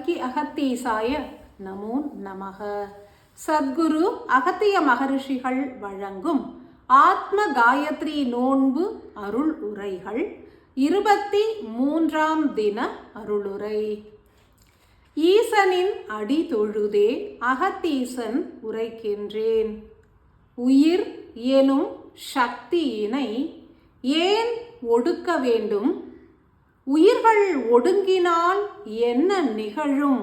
கல்கி அகத்தீசாய நமோ நமக. சத்குரு அகத்திய மகரிஷிகள் வழங்கும் ஆத்ம காயத்ரி நோன்பு அருள் உரைகள் இருபத்தி மூன்றாம் தின அருளுரை. ஈசனின் அடி தொழுதே அகத்தீசன் உரைக்கின்றேன். உயிர் எனும் சக்தியினை ஏன் ஒடுக்க வேண்டும்? உயிர்கள் ஒடுங்கினால் என்ன நிகழும்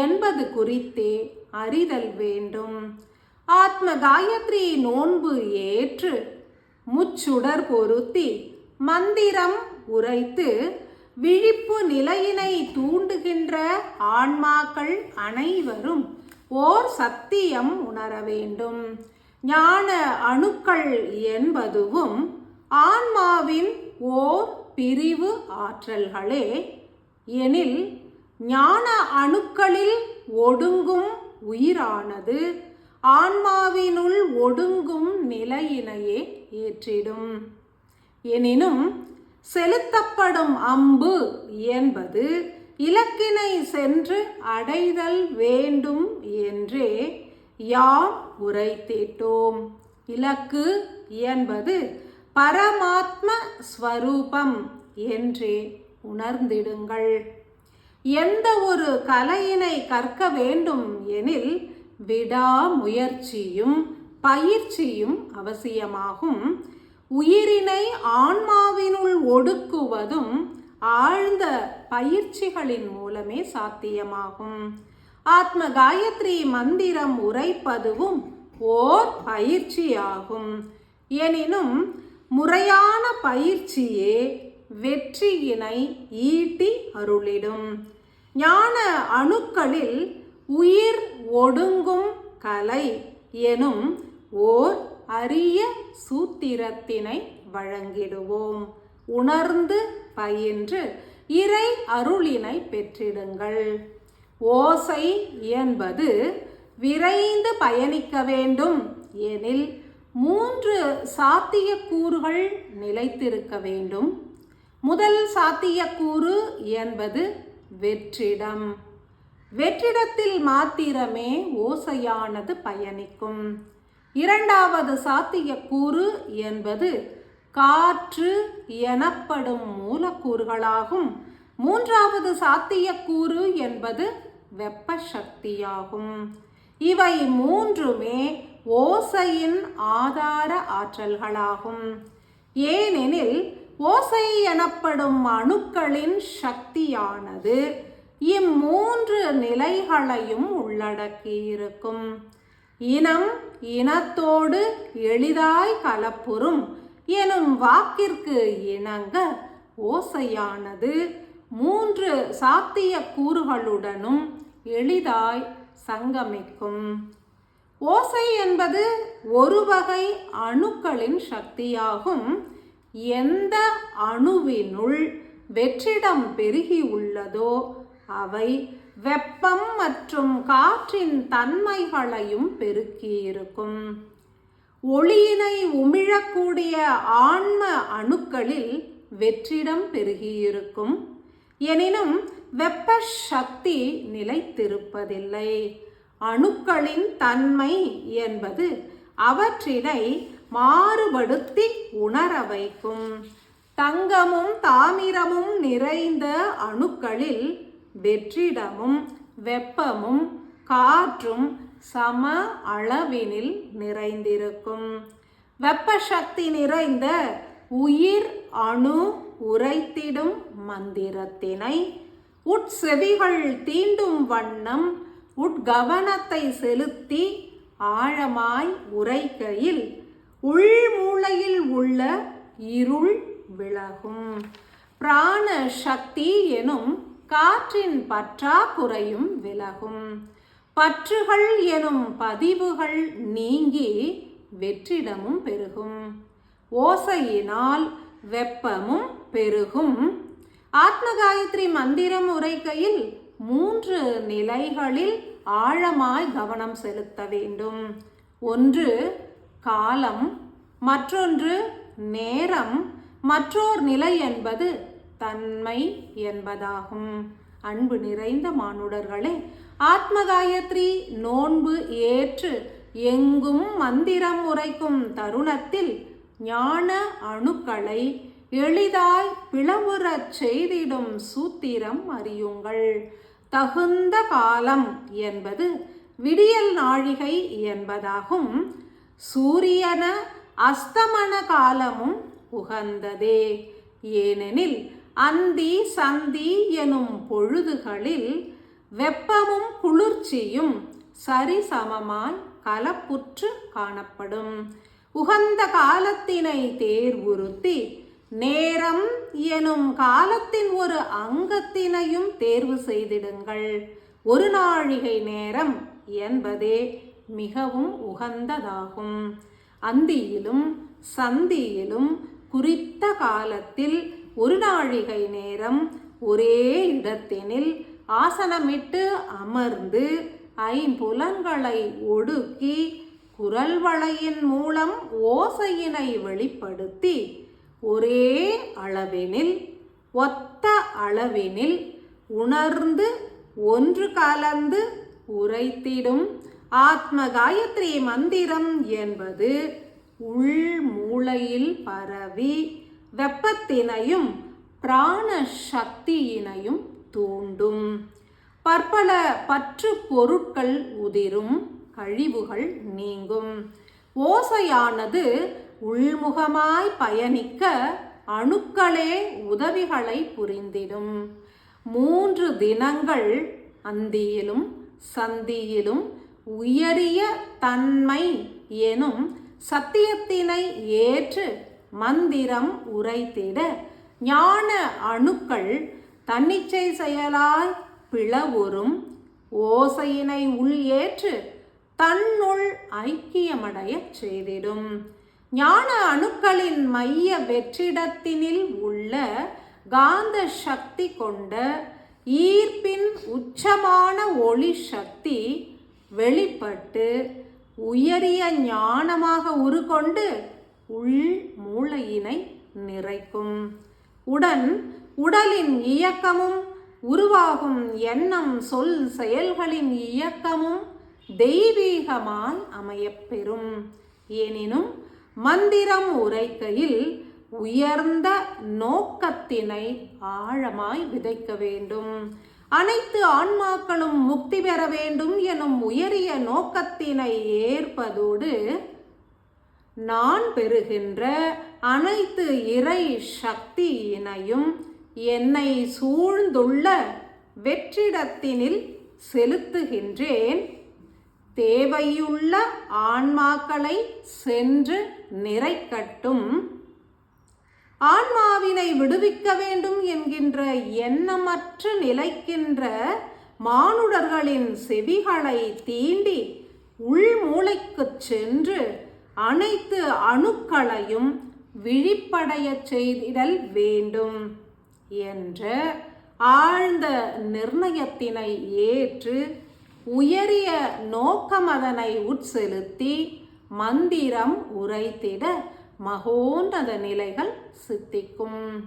என்பது குறித்தே அறிதல் வேண்டும். ஆத்ம காயத்ரி நோன்பு ஏற்று முச்சுடர் பொருத்தி மந்திரம் உரைத்து விழிப்பு நிலையினை தூண்டுகின்ற ஆன்மாக்கள் அனைவரும் ஓர் சத்தியம் உணர வேண்டும். ஞான அணுக்கள் என்பதுவும் ஆன்மாவின் ஓர் பிரிவு ஆற்றல்களே எனில் ஞான அணுக்களில் ஒடுங்கும் உயிரானது ஆன்மாவினுள் ஒடுங்கும் நிலையினையே ஏற்றிடும். எனினும் செலுத்தப்படும் அம்பு என்பது இலக்கினை சென்று அடைதல் வேண்டும் என்றே யாம் உரைத்திட்டோம். இலக்கு என்பது பரமாத்ம ஸ்வரூபம் என்றே உணர்ந்திடுங்கள். எந்த ஒரு கலையினை கற்க வேண்டும் எனில் விடாமுயற்சியும் பயிற்சியும் அவசியமாகும். உயிரினை ஆன்மாவினுள் ஒடுக்குவதும் ஆழ்ந்த பயிற்சிகளின் மூலமே சாத்தியமாகும். ஆத்ம காயத்ரி மந்திரம் உரைப்பதுவும் ஓர் பயிற்சியாகும். எனினும் முறையான பயிற்சியே வெற்றியினை ஈட்டி அருளிடும். ஞான அணுக்களில் உயிர் ஒடுங்கும் கலை எனும் ஓர் அரிய சூத்திரத்தினை வழங்கிடுவோம். உணர்ந்து பயின்று இறை அருளினை பெற்றிடுங்கள். ஓசை என்பது விரைந்து பயணிக்க வேண்டும் எனில் மூன்று சாத்தியக்கூறுகள் நிலைத்திருக்க வேண்டும். முதல் சாத்தியக்கூறு என்பது வெற்றிடம். வெற்றிடத்தில் மாத்திரமே ஓசையானது பயணிக்கும். இரண்டாவது சாத்தியக்கூறு என்பது காற்று எனப்படும் மூலக்கூறுகளாகும். மூன்றாவது சாத்தியக்கூறு என்பது வெப்ப சக்தியாகும். இவை மூன்றுமே ஓசையின் ஆதார ஆற்றல்களாகும். ஏனெனில் ஓசை எனப்படும் அணுக்களின் சக்தியானது இம்மூன்று நிலைகளையும் உள்ளடக்கியிருக்கும். இனம் இனத்தோடு எளிதாய் கலப்புறும் எனும் வாக்கிற்கு இணங்க ஓசையானது மூன்று சாத்திய கூறுகளுடனும் எளிதாய் சங்கமிக்கும். ஓசை என்பது ஒரு வகை அணுக்களின் சக்தியாகும். எந்த அணுவினுள் வெற்றிடம் பெருகி உள்ளதோ அவை வெப்பம் மற்றும் காற்றின் தன்மைகளையும் பெருக்கியிருக்கும். ஒளியினை உமிழக்கூடிய ஆன்ம அணுக்களில் வெற்றிடம் பெருகியிருக்கும். எனினும் வெப்ப சக்தி நிலைத்திருப்பதில்லை. அணுக்களின் தன்மை என்பது அவற்றினை மாறுபடுத்தி உணர வைக்கும். தங்கமும் தாமிரமும் நிறைந்த அணுக்களில் வெற்றிடமும் வெப்பமும் காற்றும் சம அளவினில் நிறைந்திருக்கும். வெப்ப சக்தி நிறைந்த உயிர் அணு உரைத்திடும் மந்திரத்தினை உட்செவிகள் தீண்டும் வண்ணம் உட்கவனத்தை செலுத்தி ஆழமாய் உரைக்கையில் உள்மூளையில் உள்ள இருள் விலகும். பிராண சக்தி எனும் காற்றின் பற்றாக்குறையும் விலகும். பற்றுகள் எனும் பதிவுகள் நீங்கி வெற்றிடமும் பெருகும். ஓசையினால் வெப்பமும் பெருகும். ஆத்ம காயத்ரி மந்திரம் உரைக்கையில் மூன்று நிலைகளில் ஆழமாய் கவனம் செலுத்த வேண்டும். ஒன்று காலம். மற்றொன்று நேரம். மற்றோர் நிலை என்பது தன்மை என்பதாகும். அன்பு நிறைந்த மானுடர்களே ஆத்ம காயத்ரி நோன்பு ஏற்று எங்கும் மந்திரம் உரைக்கும் தருணத்தில் ஞான அணுக்களை எளிதாய் பிளவுறச் செய்திடும் சூத்திரம் அறியுங்கள். தகுந்த காலம் என்பது விடியல் நாழிகை என்பதாகும். சூரியன அஸ்தமன காலமும் உகந்ததே. ஏனெனில் அந்தி சந்தி எனும் பொழுதுகளில் வெப்பமும் குளிர்ச்சியும் சரிசமமாய் கலப்புற்று காணப்படும். உகந்த காலத்தினை தேர்வுறுத்தி நேரம் எனும் காலத்தின் ஒரு அங்கத்தினையும் தேர்வு செய்திடுங்கள். ஒரு நாழிகை நேரம் என்பதே மிகவும் உகந்ததாகும். அந்தியிலும் சந்தியிலும் குறித்த காலத்தில் ஒரு நாழிகை நேரம் ஒரே இடத்தினில் ஆசனமிட்டு அமர்ந்து ஐம்புலன்களை ஒடுக்கி குரல் வளையின் மூலம் ஓசையினை வெளிப்படுத்தி ஒரே அளவினில் ஒத்த அளவினில் உணர்ந்து ஒன்று கலந்து உரைத்திடும் ஆத்ம காயத்ரி மந்திரம் என்பது உள் மூளையில் பரவி வெப்பத்தினையும் பிராண சக்தியினையும் தூண்டும். பற்பல பற்று பொருட்கள் உதிரும் கழிவுகள் நீங்கும். ஓசையானது உள்முகமாய் பயணிக்க அணுக்களே உதவிகளை புரிந்திடும். மூன்று தினங்கள் அந்தியிலும் சந்தியிலும் உயரிய தன்மை எனும் சத்தியத்தினை ஏற்று மந்திரம் உரைத்திட ஞான அணுக்கள் தன்னிச்சை செயலாய் பிளவுறும். ஓசையினை உள் ஏற்று தன்னுள் ஐக்கியமடையச் செய்திடும். ஞான அணுக்களின் மைய வெற்றிடத்தினில் உள்ள காந்த சக்தி கொண்ட ஈர்ப்பின் உச்சமான ஒளி சக்தி வெளிப்பட்டு உயரிய ஞானமாக உருக்கொண்டு உள் மூளையினை நிறைக்கும். உடன் உடலின் இயக்கமும் உருவாகும் எண்ணம் சொல் செயல்களின் இயக்கமும் தெய்வீகமாய் அமையப்பெறும் எனினும் மந்திரம் உரைக்கையில் உயர்ந்த நோக்கத்தினை ஆழமாய் விதைக்க வேண்டும். அனைத்து ஆன்மாக்களும் முக்தி பெற வேண்டும் எனும் உயரிய நோக்கத்தினை ஏற்பதோடு நான் பெறுகின்ற அனைத்து இறை சக்தியினையும் என்னை சூழ்ந்துள்ள வெற்றிடத்தினில் செலுத்துகின்றேன். தேவையுள்ள ஆன்மாக்களை சென்று நிறைக்கட்டும். ஆன்மாவினை விடுவிக்க வேண்டும் என்கின்ற எண்ணமற்று நிலைக்கின்ற மானுடர்களின் செவிகளை தீண்டி உள்மூளைக்குச் சென்று அனைத்து அணுக்களையும் விழிப்படையச் செய்திடல் வேண்டும் என்ற ஆழ்ந்த நிர்ணயத்தினை ஏற்று உயரிய நோக்கமதனை உட்செலுத்தி மந்திரம் உரைத்திட மகோன்னத நிலைகள் சித்திக்கும்.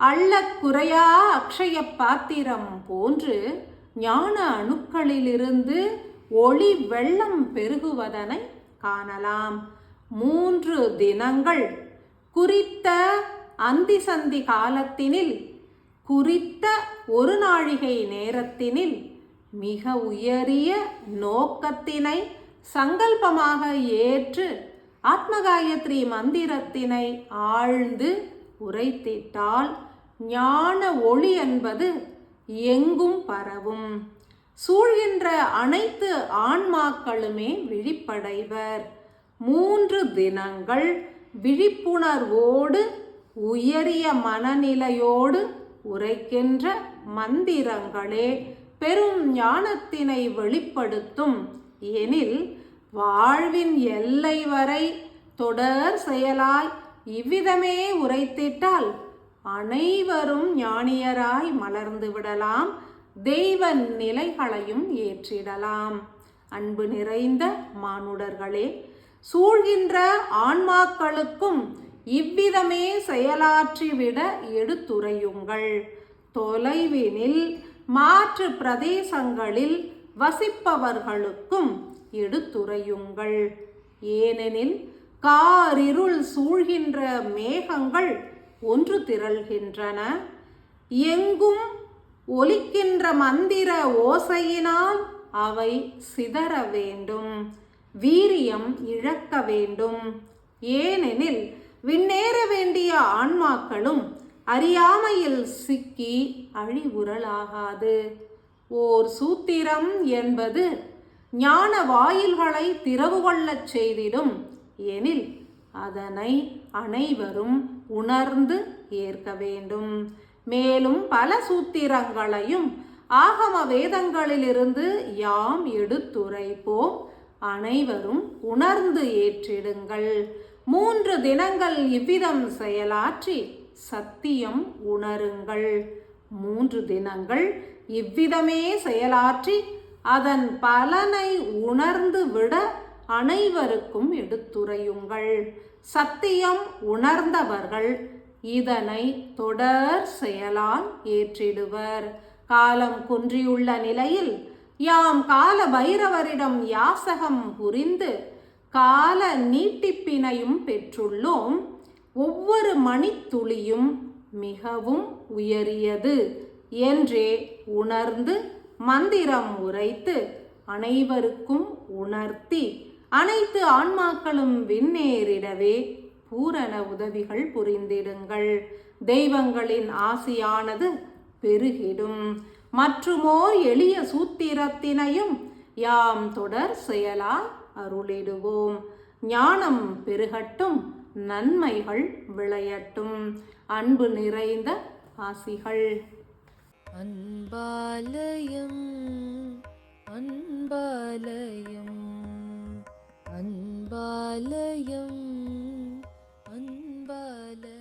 அள்ளக்குறையா அக்ஷய பாத்திரம் போன்று ஞான அணுக்களிலிருந்து ஒளி வெள்ளம் பெருகுவதனை காணலாம். மூன்று தினங்கள் குறித்த அந்தி சந்தி காலத்தினில் குறித்த ஒரு நாழிகை நேரத்தினில் மிக உயரிய நோக்கத்தினை சங்கல்பமாக ஏற்று ஆத்மகாயத்ரி மந்திரத்தினை ஆழ்ந்து உரைத்திட்டால் ஞான ஒளி என்பது எங்கும் பரவும். சூழ்கின்ற அனைத்து ஆன்மாக்களுமே விழிப்படைவர். மூன்று தினங்கள் விழிப்புணர்வோடு உயரிய மனநிலையோடு உரைக்கின்ற மந்திரங்களே பெரும் ஞானத்தினை வெளிப்படுத்தும். எனில் வாழ்வின் எல்லை வரை தொடர் செயலாய் இவ்விதமே உரைத்திட்டால் அனைவரும் ஞானியராய் மலர்ந்து விடலாம் தெய்வ நிலைகளையும் ஏற்றிடலாம். அன்பு நிறைந்த மானுடர்களே சூழ்கின்ற ஆன்மாக்களுக்கும் இவ்விதமே செயலாற்றிவிட எடுத்துரையுங்கள். தொலைவினில் மாற்று பிரதேசங்களில் வசிப்பவர்களுக்கும் எடுத்துரையுங்கள். ஏனெனில் காரிருள் சூழ்கின்ற மேகங்கள் ஒன்று திரள்கின்றன. எங்கும் ஒலிக்கின்ற மந்திர ஓசையினால் அவை சிதற வேண்டும். வீரியம் இழக்க வேண்டும். ஏனெனில் விண்ணேற வேண்டிய ஆன்மாக்களும் அறியாமையில் சிக்கி அழிவுறலாகாது. ஓர் சூத்திரம் என்பது ஞான வாயில்களை திறவு கொள்ளச் செய்திடும். எனில் அதனை அனைவரும் உணர்ந்து ஏற்க வேண்டும். மேலும் பல சூத்திரங்களையும் ஆகம வேதங்களிலிருந்து யாம் எடுத்துரைப்போம். அனைவரும் உணர்ந்து ஏற்றிடுங்கள். மூன்று தினங்கள் இவ்விதம் செயலாற்றி சத்தியம் உணருங்கள். மூன்று தினங்கள் இவ்விதமே செயலாற்றி அதன் பலனை உணர்ந்து விட அனைவருக்கும் எடுத்துரையுங்கள். சத்தியம் உணர்ந்தவர்கள் இதனை தொடர் செயலால் ஏற்றிடுவர். காலம் குன்றியுள்ள நிலையில் யாம் கால பைரவரிடம் யாசகம் புரிந்து கால நீட்டிப்பினையும் பெற்றுள்ளோம். ஒவ்வொரு மணித்துளியும் மிகவும் உயரியது. என்றே உணர்ந்து மந்திரம் உரைத்து அனைவருக்கும் உணர்த்தி அனைத்து ஆன்மாக்களும் விண்ணேறிடவே பூரண உதவிகள் புரிந்திடுங்கள். தெய்வங்களின் ஆசியானது பெருகிடும். மற்றுமோர் எளிய சூத்திரத்தினையும் யாம் தொடர் செயலால் அருளிடுவோம். ஞானம் பெருகட்டும் நன்மைகள் விளையட்டும். அன்பு நிறைந்த ஆசிகள். அன்பாலயம் அன்பாலயம் அன்பாலயம் அன்பாலயம்.